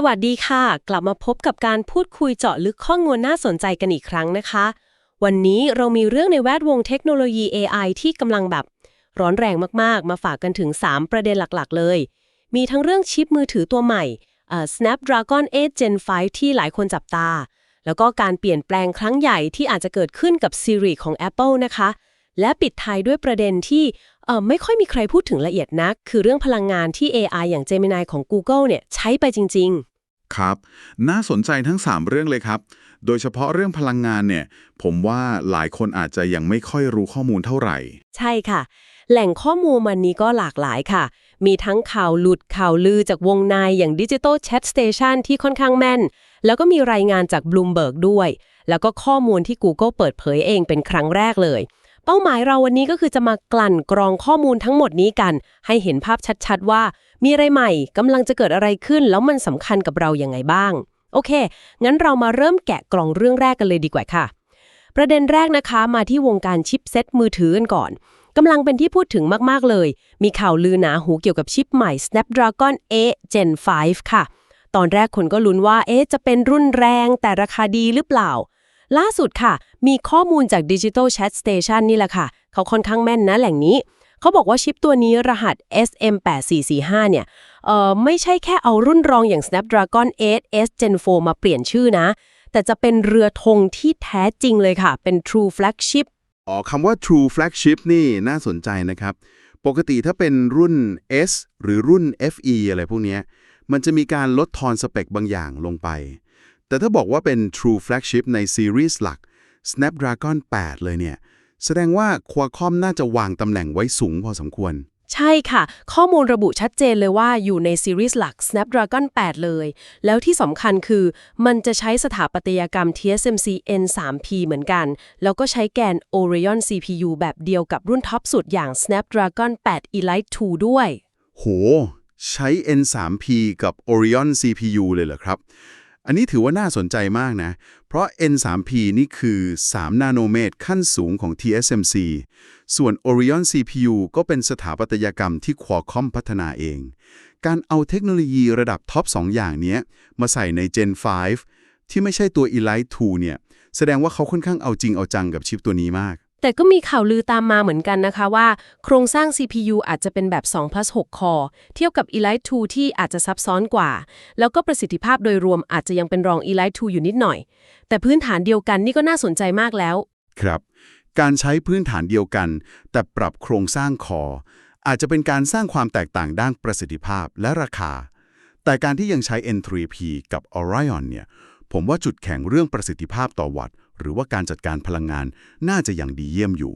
สวัสดีค่ะ กลับมาพบกับการพูดคุยเจาะลึกข้อมูลน่าสนใจกันอีกครั้งนะคะ วันนี้เรามีเรื่องในแวดวงเทคโนโลยี AI ที่กำลังแบบร้อนแรงมากๆ มาฝากกันถึง 3 ประเด็นหลักๆ เลย มีทั้งเรื่องชิปมือถือตัวใหม่เอ่อ Snapdragon 8 Gen 5 ที่หลายคนจับตา แล้วก็การเปลี่ยนแปลงครั้งใหญ่ที่อาจจะเกิดขึ้นกับ Siri ของ Apple นะคะ และปิดท้ายด้วยประเด็นที่ เอ่อไม่ค่อยมีใครพูดถึงละเอียดนัก คือเรื่องพลังงานที่ AI อย่าง Gemini ของ Google เนี่ยใช้ไปจริง ๆ ครับ น่าสนใจทั้ง 3 เรื่องเลยครับ โดยเฉพาะเรื่องพลังงานเนี่ย ผมว่าหลายคนอาจจะยังไม่ค่อยรู้ข้อมูลเท่าไหร่ ใช่ค่ะ แหล่งข้อมูลมันนี้ก็หลากหลายค่ะ มีทั้งข่าวหลุดข่าวลือจากวงในอย่าง Digital Chat Station ที่ค่อนข้างแม่น แล้วก็มีรายงานจาก Bloomberg ด้วย แล้วก็ข้อมูลที่ Google เปิดเผยเองเป็นครั้งแรกเลย เป้าหมายเราวันนี้ก็คือจะมากลั่นกรองข้อมูลทั้งหมดนี้กัน ให้เห็นภาพชัดๆ ว่า มีอะไรใหม่กำลังจะเกิดอะไรขึ้น แล้วมันสำคัญกับเราอย่างไงบ้าง โอเค งั้นเรามาเริ่มแกะกล่องเรื่องแรกกันเลยดีกว่าค่ะ ประเด็นแรกนะคะมาที่วงการชิปเซ็ตมือถือกันก่อนกำลังเป็นที่พูดถึงมากๆเลย มีข่าวลือหนาหูเกี่ยวกับชิปใหม่ Snapdragon 8 Gen 5 ค่ะ ตอนแรกคนก็ลุ้นว่าเอ๊ะจะเป็นรุ่นแรงแต่ราคาดีหรือเปล่า ล่าสุดค่ะ มีข้อมูลจาก Digital Chat Station นี่แหละค่ะ เขาค่อนข้างแม่นนะแหล่งนี้ เขาบอกว่าชิปตัวนี้รหัส SM8445 เนี่ยเอ่อไม่ใช่แค่เอารุ่นรองอย่าง Snapdragon 8 S Gen 4 มาเปลี่ยนชื่อนะ แต่จะเป็นเรือธงที่แท้จริงเลยค่ะ เป็น True Flagship อ๋อคำว่า True Flagship นี่น่าสนใจนะครับ ปกติถ้าเป็นรุ่น S หรือรุ่น FE อะไรพวกนี้มันจะมีการลดทอนสเปคบางอย่างลงไป แต่ถ้าบอกว่าเป็น True Flagship ในซีรีส์หลัก Snapdragon 8 เลยเนี่ย แสดงว่า Qualcomm น่าจะวางตำแหน่งไว้สูงพอสมควร ใช่ค่ะ ข้อมูลระบุชัดเจนเลยว่าอยู่ในซีรีส์หลัก Snapdragon 8 เลย แล้วที่สำคัญคือ มันจะใช้สถาปัตยกรรม TSMC N3P เหมือนกัน แล้วก็ใช้แกน Oryon CPU แบบเดียวกับรุ่นท็อปสุดอย่าง Snapdragon 8 Elite 2 ด้วย โห ใช้ N3P กับ Orion CPU เลยเหรอครับ อันนี้ถือว่าน่าสนใจมากนะ เพราะ N3P นี่คือ 3 นาโนเมตรขั้นสูงของ TSMC ส่วน Orion CPU ก็เป็นสถาปัตยกรรมที่ Qualcomm พัฒนาเอง การเอาเทคโนโลยีระดับท็อป2อย่างนี้มาใส่ใน Gen 5 ที่ไม่ใช่ตัว Elite 2 เนี่ย แสดงว่าเขาค่อนข้างเอาจริงเอาจังกับชิปตัวนี้มาก แต่ก็มีข่าวลือตามมาเหมือนกันนะคะว่า โครงสร้าง CPU อาจจะเป็นแบบ2 plus 6คอเทียบกับ Elite 2 ที่อาจจะซับซ้อนกว่า แล้วก็ประสิทธิภาพโดยรวมอาจจะยังเป็นรอง Elite 2 อยู่นิดหน่อย แต่พื้นฐานเดียวกันนี่ก็น่าสนใจมากแล้ว ครับ การใช้พื้นฐานเดียวกัน แต่ปรับโครงสร้างคอ อาจจะเป็นการสร้างความแตกต่างด้านประสิทธิภาพและราคา แต่การที่ยังใช้ N3P กับ Orion เนี่ย ผมว่าจุดแข็งเรื่องประสิทธิภาพต่อวัตต์ หรือว่าการจัดการพลังงานน่าจะยังดีเยี่ยมอยู่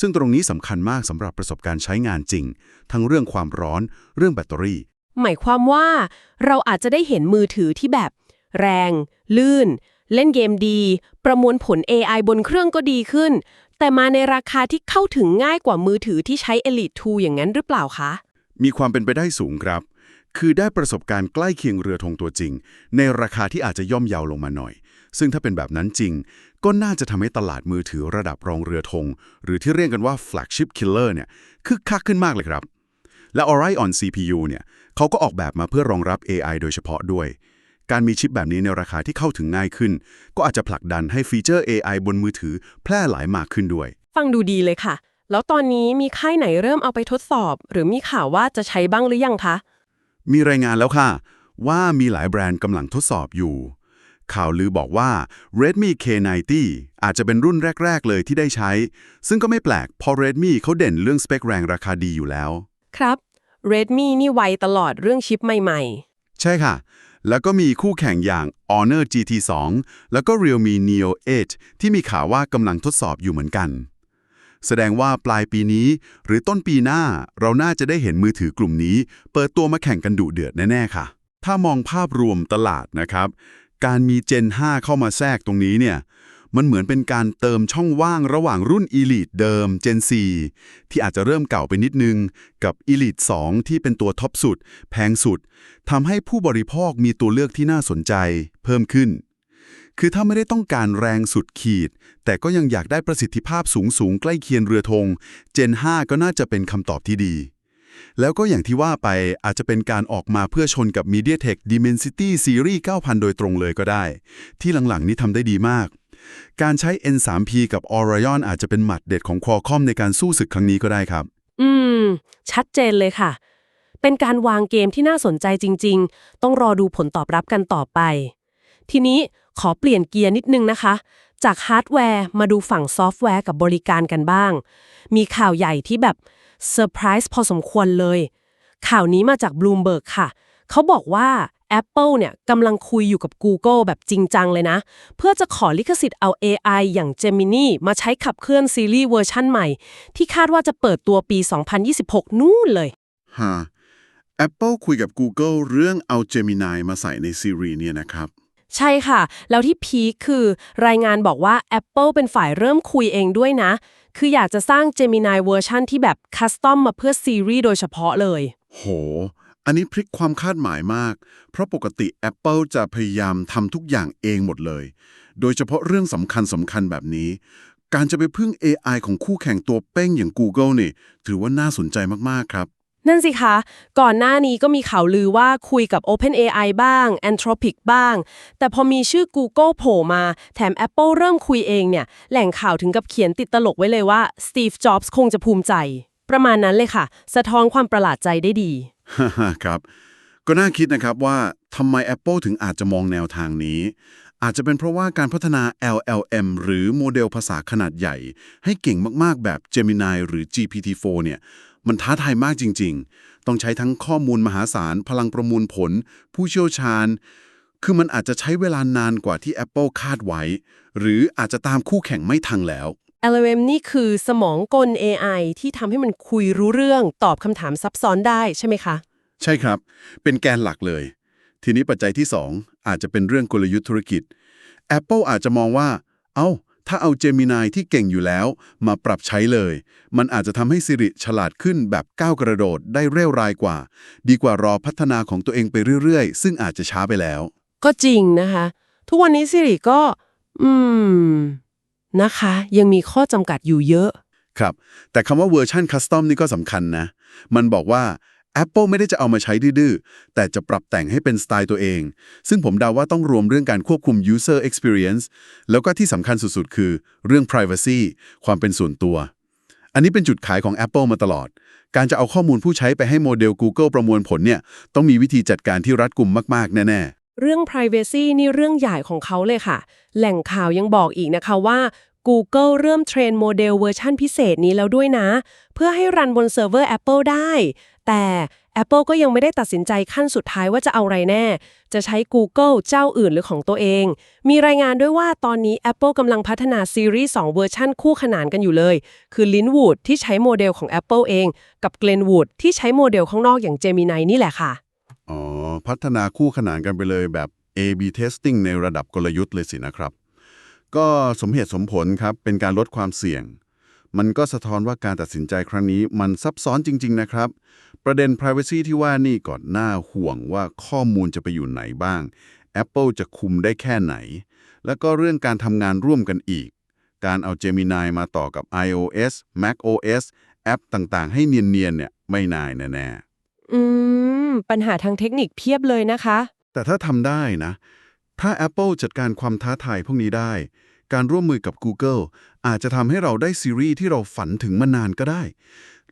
ซึ่งตรงนี้สำคัญมากสำหรับประสบการณ์ใช้งานจริง ทั้งเรื่องความร้อนเรื่องแบตเตอรี่ หมายความว่าเราอาจจะได้เห็นมือถือที่แบบ แรง ลื่น เล่นเกมดี ประมวลผล AI บนเครื่องก็ดีขึ้น แต่มาในราคาที่เข้าถึงง่ายกว่ามือถือที่ใช้ Elite 2 อย่างนั้นหรือเปล่าคะ มีความเป็นไปได้สูงครับคือได้ประสบการณ์ใกล้เคียงเรือธงตัวจริง ในราคาที่อาจจะย่อมเยาวลงมาหน่อย ซึ่งถ้าเป็นแบบนั้นจริง ก็น่าจะทำให้ตลาดมือถือระดับรองเรือธง หรือที่เรียกกันว่า flagship killer เนี่ยคึกคักขึ้นมากเลยครับ และ Orion CPU เนี่ยเขาก็ออกแบบมาเพื่อรองรับ AI โดยเฉพาะด้วย การมีชิปแบบนี้ในราคาที่เข้าถึงง่ายขึ้น ก็อาจจะผลักดันให้ฟีเจอร์ AI บนมือถือแพร่หลายมากขึ้นด้วย ฟังดูดีเลยค่ะ แล้วตอนนี้มีค่ายไหนเริ่มเอาไปทดสอบ หรือมีข่าวว่าจะใช้บ้างหรือยังคะ มีรายงานแล้วค่ะ ว่ามีหลายแบรนด์กำลังทดสอบอยู่ ข่าวลือบอกว่า Redmi K90 อาจจะเป็นรุ่นแรก ๆ เลยที่ได้ใช้ ซึ่งก็ไม่แปลก เพราะ Redmi เขาเด่นเรื่องสเปคแรงราคาดีอยู่แล้ว ครับ Redmi นี่ไวตลอดเรื่องชิปใหม่ใช่ค่ะ แล้วก็มีคู่แข่งอย่าง Honor GT2 แล้วก็ Realme Neo 8 ที่มีข่าวว่ากำลังทดสอบอยู่เหมือนกัน แสดงว่าปลายปีนี้ หรือต้นปีหน้าเราน่าจะได้เห็นมือถือกลุ่มนี้ เปิดตัวมาแข่งกันดุเดือดแน่ๆค่ะถ้ามองภาพรวมตลาดนะครับ การมี Gen 5 เข้ามาแทรกตรงนี้เนี่ย มันเหมือนเป็นการเติมช่องว่างระหว่างรุ่น Elite เดิม Gen 4 ที่อาจจะเริ่มเก่าไปนิดนึง กับ Elite 2 ที่เป็นตัวท็อปสุด แพงสุดทำให้ผู้บริโภคมีตัวเลือกที่น่าสนใจ เพิ่มขึ้น คือถ้าไม่ได้ต้องการแรงสุดขีด แต่ก็ยังอยากได้ประสิทธิภาพสูงสูงๆใกล้เคียงเรือธง Gen 5 ก็น่าจะเป็นคำตอบที่ดี แล้วก็อย่างที่ว่าไปอาจจะเป็นการออกมาเพื่อชนกับ MediaTek Dimensity Series 9000 โดยตรงเลยก็ได้ ที่หลังๆนี้ทำได้ดีมาก การใช้ N3P กับ Orion อาจจะเป็นหมัดเด็ดของ Qualcomm ในการสู้ศึกครั้งนี้ก็ได้ครับ อืม ชัดเจนเลยค่ะ เป็นการวางเกมที่น่าสนใจจริง ๆ ต้องรอดูผลตอบรับกันต่อไป ทีนี้ขอเปลี่ยนเกียร์นิดนึงนะคะ จากฮาร์ดแวร์มาดูฝั่งซอฟต์แวร์กับบริการกันบ้าง มีข่าวใหญ่ที่แบบ เซอร์ไพรส์พอสมควรเลย ข่าวนี้มาจาก Bloomberg ค่ะ เขาบอกว่า Apple เนี่ยกำลังคุยอยู่กับ Google แบบจริงจังเลยนะ เพื่อจะขอลิขสิทธิ์เอา AI อย่าง Gemini มาใช้ขับเคลื่อนซีรีส์เวอร์ชั่นใหม่ ที่คาดว่าจะเปิดตัวปี 2026 นู่นเลยฮะ Apple คุยกับ Google เรื่องเอา Gemini มาใส่ในซีรีส์เนี่ยนะครับ ใช่ค่ะ แล้วที่พีคคือ รายงานบอกว่า Apple เป็นฝ่ายเริ่มคุยเองด้วยนะ คืออยากจะสร้าง Gemini เวอร์ชันที่แบบคัสตอมมาเพื่อซีรีส์โดยเฉพาะเลย โห อันนี้พลิกความคาดหมายมาก เพราะปกติ Apple จะพยายามทำทุกอย่างเองหมดเลย โดยเฉพาะเรื่องสำคัญสำคัญแบบนี้ การจะไปพึ่ง AI ของคู่แข่งตัวเป้งอย่าง Google นี่ ถือว่าน่าสนใจมากๆครับ นั่นสิคะ ก่อนหน้านี้ก็มีข่าวลือว่าคุยกับ OpenAI บ้าง Anthropic บ้าง แต่พอมีชื่อ Google โผล่มา แถม Apple เริ่มคุยเองเนี่ย แหล่งข่าวถึงกับเขียนติดตลกไว้เลยว่า Steve Jobs คงจะภูมิใจ ประมาณนั้นเลยค่ะ สะท้อนความประหลาดใจได้ดี ครับ ก็น่าคิดนะครับว่าทำไม Apple ถึงอาจจะมองแนวทางนี้ อาจจะเป็นเพราะว่าการพัฒนา LLM หรือโมเดลภาษาขนาดใหญ่ ให้เก่งมากๆแบบ Gemini หรือ GPT-4 เนี่ย มันท้าทายมากจริง ๆ ต้องใช้ทั้งข้อมูลมหาศาล พลังประมวลผล ผู้เชี่ยวชาญ คือมันอาจจะใช้เวลานานกว่าที่ Apple คาดไว้ หรืออาจจะตามคู่แข่งไม่ทันแล้ว LLM นี่คือสมองกล AI ที่ทำให้มันคุยรู้เรื่อง ตอบคำถามซับซ้อนได้ใช่ไหมคะ ใช่ครับ เป็นแกนหลักเลย ทีนี้ปัจจัยที่ 2 อาจจะเป็นเรื่องกลยุทธ์ธุรกิจ Apple อาจจะมองว่า เอา้า ถ้าเอา Gemini ที่เก่งอยู่แล้ว มาปรับใช้เลย มันอาจจะทำให้ Siri ฉลาดขึ้นแบบก้าวกระโดดได้เร็วรายกว่า ดีกว่ารอพัฒนาของตัวเองไปเรื่อยๆ ซึ่งอาจจะช้าไปแล้ว ก็จริงนะคะ ทุกวันนี้ Siri ก็ อืม นะคะ ยังมีข้อจำกัดอยู่เยอะ ครับ แต่คำว่าเวอร์ชันคัสตอมนี่ก็สำคัญนะ มันบอกว่า Apple ไม่ได้จะเอามาใช้ดื้อๆ แต่จะปรับแต่งให้เป็นสไตล์ตัวเอง ซึ่งผมเดาว่าต้องรวมเรื่องการควบคุม user experience แล้วก็ที่สำคัญสุดๆ คือเรื่อง privacy ความเป็นส่วนตัว อันนี้เป็นจุดขายของ Apple มาตลอด การจะเอาข้อมูลผู้ใช้ไปให้โมเดล Google ประมวลผลเนี่ยต้องมีวิธีจัดการที่รัดกุมมากๆ แน่ๆเรื่อง Privacy นี่เรื่องใหญ่ของเขาเลยค่ะ แหล่งข่าวยังบอกอีกนะคะว่า Google เริ่มเทรนโมเดลเวอร์ชันพิเศษนี้แล้วด้วยนะ เพื่อให้รันบนเซิร์ฟเวอร์ Apple ได้ แต่ Apple ก็ยังไม่ได้ตัดสินใจขั้นสุดท้ายว่าจะเอาอะไรแน่ จะใช้ Google เจ้าอื่นหรือของตัวเอง มีรายงานด้วยว่าตอนนี้ Apple กำลังพัฒนาซีรีส์2เวอร์ชันคู่ขนานกันอยู่เลย คือ Linwood ที่ใช้โมเดลของ Apple เอง กับ Glenwood ที่ใช้โมเดลข้างนอกอย่าง Gemini นี่แหละค่ะ อ๋อ พัฒนาคู่ขนานกันไปเลยแบบ A/B testing ในระดับกลยุทธ์เลยสินะครับ ก็สมเหตุสมผลครับ เป็นการลดความเสี่ยง มันก็สะท้อนว่าการตัดสินใจครั้งนี้มันซับซ้อนจริง ๆ นะครับ ประเด็น Privacy ที่ว่านี่ก่อนหน้าห่วงว่าข้อมูลจะไปอยู่ไหนบ้าง Apple จะคุมได้แค่ไหน แล้วก็เรื่องการทำงานร่วมกันอีก การเอา Gemini มาต่อกับ iOS macOS แอปต่างๆ ให้เนียนๆเนี่ยไม่นายแน่ๆอืม ปัญหาทางเทคนิคเพียบเลยนะคะ แต่ถ้าทำได้นะ ถ้า Apple จัดการความท้าทายพวกนี้ได้ การร่วมมือกับ Google อาจจะทำให้เราได้ซีรีส์ที่เราฝันถึงมานานก็ได้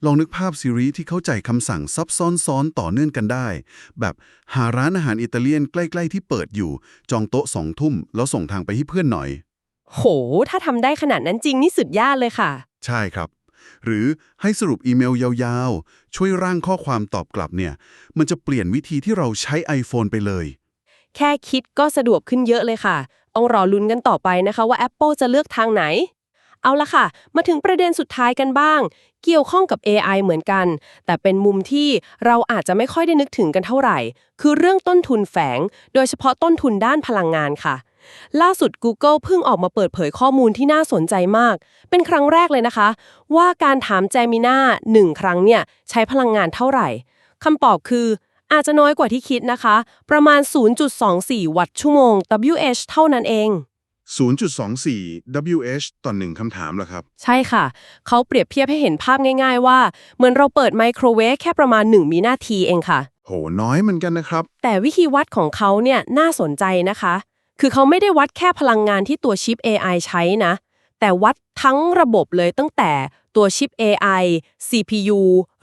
ลองนึกภาพซีรีส์ที่เข้าใจคำสั่งซับซ้อนซ้อนต่อเนื่องกันได้ แบบหาร้านอาหารอิตาเลียนใกล้ ๆ ที่เปิดอยู่ จองโต๊ะสองทุ่ม แล้วส่งทางไปให้เพื่อนหน่อย โห ถ้าทำได้ขนาดนั้นจริงนี่สุดยอดเลยค่ะ ใช่ครับ หรือให้สรุปอีเมลยาวๆ ช่วยร่างข้อความตอบกลับเนี่ย มันจะเปลี่ยนวิธีที่เราใช้ iPhone ไปเลย แค่คิดก็สะดวกขึ้นเยอะเลยค่ะ ต้องรอลุ้นกันต่อไปนะคะว่า Apple จะเลือกทางไหน เอาละค่ะ มาถึงประเด็นสุดท้ายกันบ้าง เกี่ยวข้องกับ AI เหมือนกัน แต่เป็นมุมที่เราอาจจะไม่ค่อยได้นึกถึงกันเท่าไหร่ คือเรื่องต้นทุนแฝง โดยเฉพาะต้นทุนด้านพลังงานค่ะล่าสุด Google เพิ่งออกมาเปิดเผยข้อมูลที่น่าสนใจมาก เป็นครั้งแรกเลยนะคะ ว่าการถาม Gemini หนึ่งครั้งเนี่ย ใช้พลังงานเท่าไหร่คำตอบคือ อาจจะน้อยกว่าที่คิดนะคะ ประมาณ 0.24 วัตต์ชั่วโมง WH เท่านั้นเอง 0.24 WH ต่อหนึ่งคำถามเหรอครับ ใช่ค่ะ เขาเปรียบเทียบให้เห็นภาพง่าย ๆ ว่า เหมือนเราเปิดไมโครเวฟแค่ประมาณ1วินาทีเองค่ะ โห น้อยเหมือนกันนะครับ แต่วิธีวัดของเขาเนี่ยน่าสนใจนะคะ คือเขาไม่ได้วัดแค่พลังงานที่ตัวชิป AI ใช้นะ แต่วัดทั้งระบบเลยตั้งแต่ตัวชิป AI CPU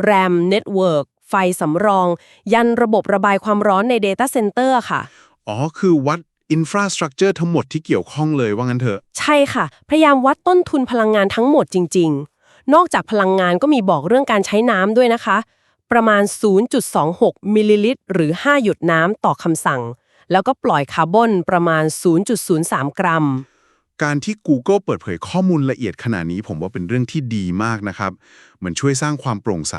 RAM Network ไฟสำรอง ยันระบบระบายความร้อนใน Data Center ค่ะ อ๋อ คือวัด infrastructure ทั้งหมดที่เกี่ยวข้องเลยว่างั้นเถอะ ใช่ค่ะ พยายามวัดต้นทุนพลังงานทั้งหมดจริง ๆ นอกจากพลังงานก็มีบอกเรื่องการใช้น้ำด้วยนะคะ ประมาณ 0.26 มิลลิลิตร หรือ 5 หยดน้ำต่อคำสั่ง แล้วก็ปล่อยคาร์บอนประมาณ 0.03 กรัม การที่ Google เปิดเผยข้อมูลละเอียดขนาดนี้ ผมว่าเป็นเรื่องที่ดีมากนะครับเหมือนช่วยสร้างความโปร่งใส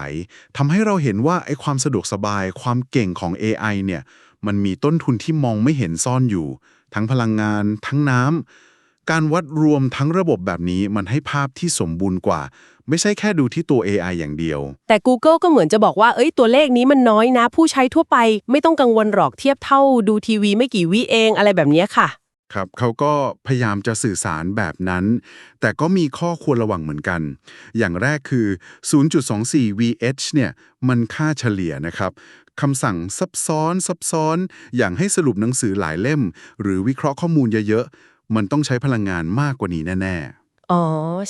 ทำให้เราเห็นว่าไอ้ความสะดวกสบาย ความเก่งของ AI เนี่ย มันมีต้นทุนที่มองไม่เห็นซ่อนอยู่ ทั้งพลังงาน ทั้งน้ำ การวัดรวมทั้งระบบแบบนี้มันให้ภาพที่สมบูรณ์กว่า ไม่ใช่แค่ดูที่ตัว AI อย่างเดียว แต่ Google ก็เหมือนจะบอกว่า เอ้ย ตัวเลขนี้มันน้อยนะ ผู้ใช้ทั่วไป ไม่ต้องกังวลหรอกเทียบเท่าดูทีวีไม่กี่วิเองอะไรแบบนี้ค่ะ ครับเขาก็พยายามจะสื่อสารแบบนั้น แต่ก็มีข้อควรระวังเหมือนกัน อย่างแรกคือ 0.24 VH เนี่ยมันค่าเฉลี่ยนะครับคำสั่งซับซ้อนซับซ้อน อย่างให้สรุปหนังสือหลายเล่ม หรือวิเคราะห์ข้อมูลเยอะๆ มันต้องใช้พลังงานมากกว่านี้แน่ๆ อ๋อ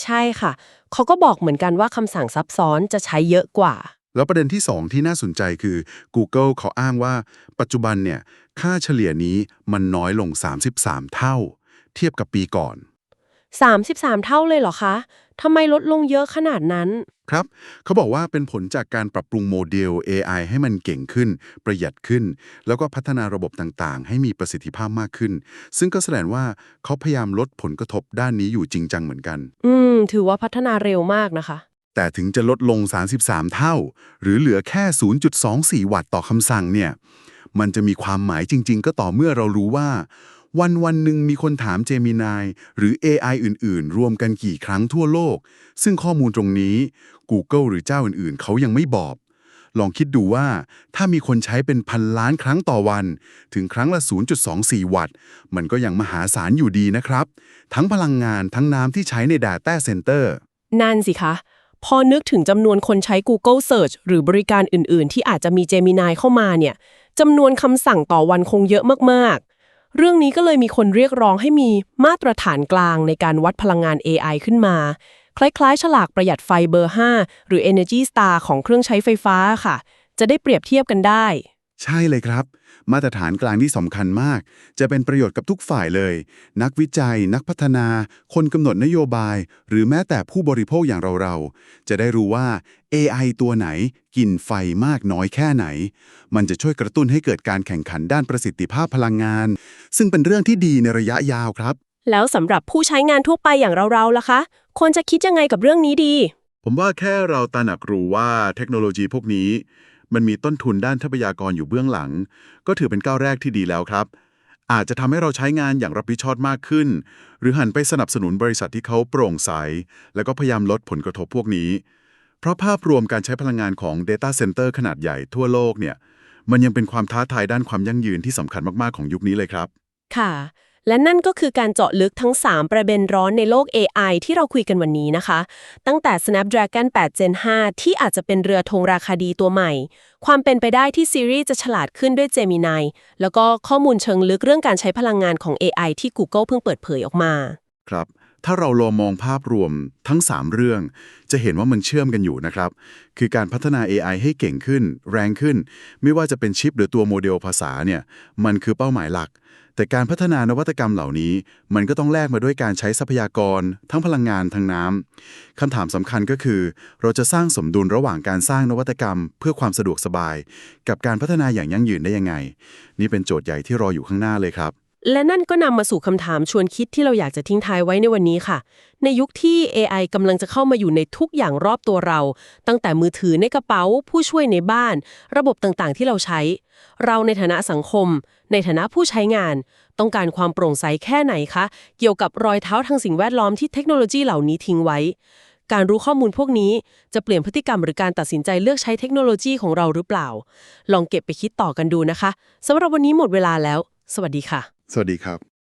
ใช่ค่ะ เขาก็บอกเหมือนกันว่าคำสั่งซับซ้อนจะใช้เยอะกว่า แล้วประเด็นที่ 2 ที่น่าสนใจคือ Google เขาอ้างว่า ปัจจุบันเนี่ยค่าเฉลี่ยนี้มันน้อยลง 33 เท่า เทียบกับปีก่อน 33 เท่าเลยเหรอคะทำไมลดลงเยอะขนาดนั้น ครับ เขาบอกว่าเป็นผลจากการปรับปรุงโมเดล AI ให้มันเก่งขึ้น ประหยัดขึ้น แล้วก็พัฒนาระบบต่างๆ ให้มีประสิทธิภาพมากขึ้น ซึ่งก็แสดงว่าเขาพยายามลดผลกระทบด้านนี้อยู่จริงจังเหมือนกัน อืม ถือว่าพัฒนาเร็วมากนะคะ แต่ถึงจะลดลง 33 เท่า หรือเหลือแค่ 0.24 วัตต์ต่อคำสั่งเนี่ย มันจะมีความหมายจริง ๆ ก็ต่อเมื่อเรารู้ว่า วันวันหนึ่งมีคนถาม Gemini หรือ AI อื่น ๆ รวมกันกี่ครั้งทั่วโลก ซึ่งข้อมูลตรงนี้ Google หรือเจ้าอื่น ๆ เขายังไม่บอกลองคิดดูว่าถ้ามีคนใช้เป็นพันล้านครั้งต่อวัน ถึงครั้งละ 0.24 วัตต์ มันก็ยังมหาศาลอยู่ดีนะครับ ทั้งพลังงานทั้งน้ำที่ใช้ใน Data Center นั่นสิคะ พอนึกถึงจำนวนคนใช้ Google Search หรือบริการอื่น ๆ ที่อาจจะมี Gemini เข้ามาเนี่ยจำนวนคำสั่งต่อวันคงเยอะมาก ๆ เรื่องนี้ก็เลยมีคนเรียกร้องให้มีมาตรฐานกลางในการวัดพลังงาน AI ขึ้นมา คล้าย ๆ ฉลากประหยัดไฟเบอร์ 5 หรือ Energy Star ของเครื่องใช้ไฟฟ้าค่ะ จะได้เปรียบเทียบกันได้ ใช่เลยครับ มาตรฐานกลางที่สำคัญมาก จะเป็นประโยชน์กับทุกฝ่ายเลย นักวิจัย นักพัฒนา คนกำหนดนโยบาย หรือแม้แต่ผู้บริโภคอย่างเราๆ จะได้รู้ว่า AI ตัวไหนกินไฟมากน้อยแค่ไหน มันจะช่วยกระตุ้นให้เกิดการแข่งขันด้านประสิทธิภาพพลังงาน ซึ่งเป็นเรื่องที่ดีในระยะยาวครับ แล้วสำหรับผู้ใช้งานทั่วไปอย่างเราๆล่ะคะควรจะคิดยังไงกับเรื่องนี้ดี ผมว่าแค่เราตระหนักรู้ว่าเทคโนโลยีพวกนี้ มันมีต้นทุนด้านทรัพยากรอยู่เบื้องหลัง ก็ถือเป็นก้าวแรกที่ดีแล้วครับ อาจจะทำให้เราใช้งานอย่างรับผิดชอบมากขึ้น หรือหันไปสนับสนุนบริษัทที่เขาโปร่งใส แล้วก็พยายามลดผลกระทบพวกนี้ เพราะภาพรวมการใช้พลังงานของ Data Center ขนาดใหญ่ทั่วโลกเนี่ยมันยังเป็นความท้าทายด้านความยั่งยืนที่สำคัญมากๆของยุคนี้เลยครับ ค่ะ และนั่นก็คือการเจาะลึกทั้ง 3 ประเด็นร้อนในโลก AI ที่เราคุยกันวันนี้นะคะ ตั้งแต่ Snapdragon 8 Gen 5 ที่อาจจะเป็นเรือธงราคาดีตัวใหม่ ความเป็นไปได้ที่ซีรีส์จะฉลาดขึ้นด้วย Gemini แล้วก็ข้อมูลเชิงลึกเรื่องการใช้พลังงานของ AI ที่ Google เพิ่งเปิดเผยออกมา ครับ ถ้าเราลองมองภาพรวมทั้ง 3 เรื่อง จะเห็นว่ามันเชื่อมกันอยู่นะครับ คือการพัฒนา AI ให้เก่งขึ้น แรงขึ้น ไม่ว่าจะเป็นชิปหรือตัวโมเดลภาษาเนี่ย มันคือเป้าหมายหลัก แต่การพัฒนานวัตกรรมเหล่านี้ มันก็ต้องแลกมาด้วยการใช้ทรัพยากร ทั้งพลังงานทั้งน้ำคำถามสำคัญก็คือ เราจะสร้างสมดุลระหว่างการสร้างนวัตกรรม เพื่อความสะดวกสบาย กับการพัฒนาอย่างยั่งยืนได้ยังไง นี่เป็นโจทย์ใหญ่ที่รออยู่ข้างหน้าเลยครับ และนั่นก็นำมาสู่คำถามชวนคิดที่เราอยากจะทิ้งท้ายไว้ในวันนี้ค่ะ ในยุคที่ AI กำลังจะเข้ามาอยู่ในทุกอย่างรอบตัวเรา ตั้งแต่มือถือในกระเป๋า ผู้ช่วยในบ้าน ระบบต่างๆ ที่เราใช้ เราในฐานะสังคม ในฐานะผู้ใช้งาน ต้องการความโปร่งใสแค่ไหนคะ เกี่ยวกับรอยเท้าทางสิ่งแวดล้อมที่เทคโนโลยีเหล่านี้ทิ้งไว้ การรู้ข้อมูลพวกนี้จะเปลี่ยนพฤติกรรมหรือการตัดสินใจเลือกใช้เทคโนโลยีของเราหรือเปล่า ลองเก็บไปคิดต่อกันดูนะคะสำหรับวันนี้หมดเวลาแล้ว สวัสดีค่ะ สวัสดีครับ